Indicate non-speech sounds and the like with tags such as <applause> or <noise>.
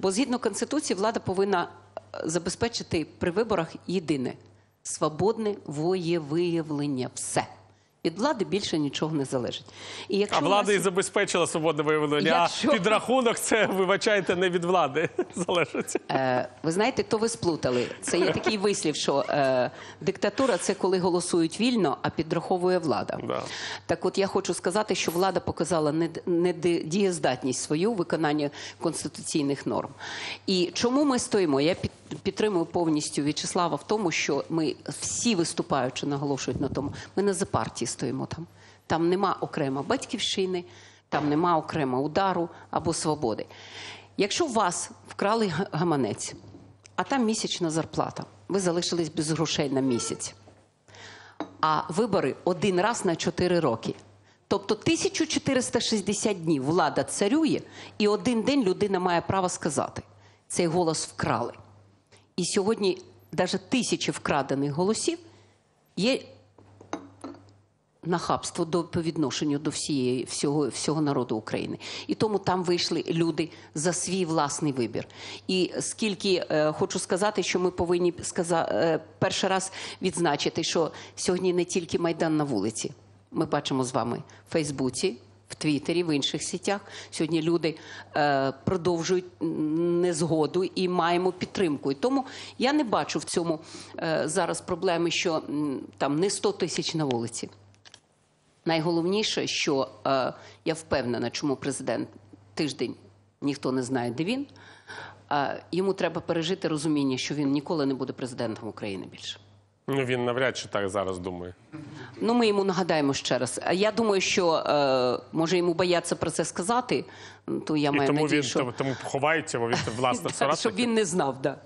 Бо згідно конституції, влада повинна е, забезпечити при виборах єдине свободне воєвиявлення. Все. Від влади більше нічого не залежить. І якщо А влада нас- і забезпечила свободне виявлення, Якщо- а підрахунок це, вибачайте, не від влади <laughs> залежить. Е, ви знаєте, то ви сплутали. Це є такий вислів, що е, диктатура це коли голосують вільно, а підраховує влада. Да. Так от я хочу сказати, що влада показала недієздатність свою в виконанні конституційних норм. І чому ми стоїмо? Я під, підтримую повністю В'ячеслава в тому, що ми всі виступаючи наголошують на тому, ми не за партії стоїмо там. Там нема окремо батьківщини, там нема окремо удару або свободи. Якщо вас вкрали гаманець, а там місячна зарплата, ви залишились без грошей на місяць а вибори один раз на 4 роки. Тобто 1460 днів влада царює, і один день людина має право сказати: цей голос вкрали. І сьогодні навіть тисячі вкрадених голосів є нахабство до по відношенню до всієї всього, всього народу України. І тому там вийшли люди за свій власний вибір. І скільки е, хочу сказати, що ми повинні сказа, е, перший раз відзначити, що сьогодні не тільки майдан на вулиці. Ми бачимо з вами в Фейсбуці. В Твіттері, в інших сітях сьогодні люди е, продовжують незгоду і маємо підтримку. І тому я не бачу в цьому е, зараз проблеми, що там не 100 тисяч на вулиці. Найголовніше, що е, я впевнена, чому президент тиждень ніхто не знає, де він. Е, йому треба пережити розуміння, що він ніколи не буде президентом України більше. Ну він навряд чи так зараз думає. Ну, ми йому нагадаємо ще раз. Я думаю, що е, може йому бояться про це сказати. То я І маю тому надію, він що, тому ховається, бо він власне <laughs> Так, соратник. щоб він не знав. Да.